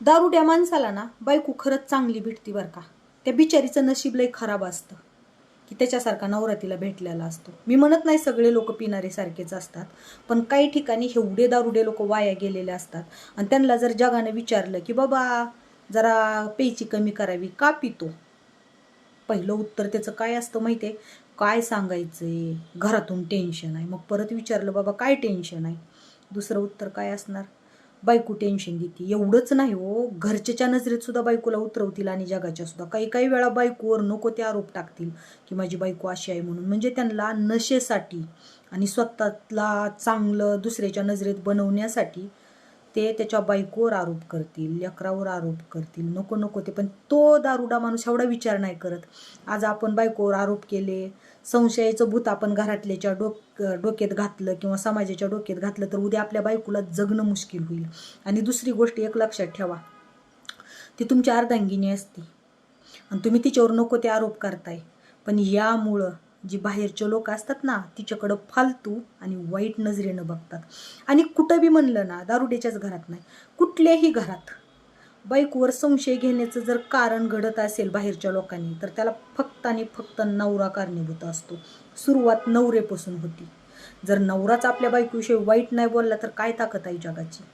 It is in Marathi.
दारुड्या माणसाला ना बायको खरंच चांगली भेटती बरं का. त्या बिचारीचं नशीब लय खराब असतं. की त्याच्यासारखा नवरा तिला भेटलेला असतो. मी म्हणत नाही सगळे लोक पिणारे सारखेच असतात. पण काही ठिकाणी एवढे दारुडे लोक वाया गेलेले असतात. आणि त्यांना जर जगाने विचारलं की बाबा जरा पेची कमी करावी का पितो? पहिलं उत्तर त्याचं काय असतं माहिती आहे काय सांगायचंय? घरातून टेन्शन आहे. मग परत विचारलं बाबा काय टेन्शन आहे? दुसरं उत्तर काय असणार? बायको टेन्शन देते एवढंच नाही हो. घरच्याच्या नजरेत सुद्धा बायकोला उतरवतील आणि जगाच्या सुद्धा. काही काही वेळा बायकोवर नको ते आरोप टाकतील की माझी बायको अशी आहे म्हणून. म्हणजे त्यांना नशेसाठी आणि स्वतःला चांगलं दुसऱ्याच्या नजरेत बनवण्यासाठी ते त्याच्या बायकोवर आरोप करतील लेकरावर आरोप करतील. नको नको ते. पण तो दारुडा माणूस एवढा विचार नाही करत. आज आपण बायकोवर आरोप केले संशयाचं भूत आपण घरातल्याच्या डोक डोक्यात घातलं किंवा समाजाच्या डोक्यात घातलं तर उद्या आपल्या बायकोला जगणं मुश्किल होईल. आणि दुसरी गोष्ट एक लक्षात ठेवा. ती तुमची अर्धांगिनी असते. आणि तुम्ही तिच्यावर नको ते आरोप करताय. पण यामुळं जी बाहेरचे लोक असतात ना तिच्याकडं फालतू आणि वाईट नजरेनं बघतात. आणि कुठं बी म्हणलं ना दारुड्याच्याच घरात नाही. कुठल्याही घरात. बाईकवर संशय घेण्याचं जर कारण घडत असेल बाहेरच्या लोकांनी तर त्याला फक्त आणि फक्त नवरा कारणीभूत असतो. सुरुवात नवरेपासून होती. जर नवराच आपल्या बायकोविषयी वाईट नाही बोलला तर काय ताकद आहे जगाची?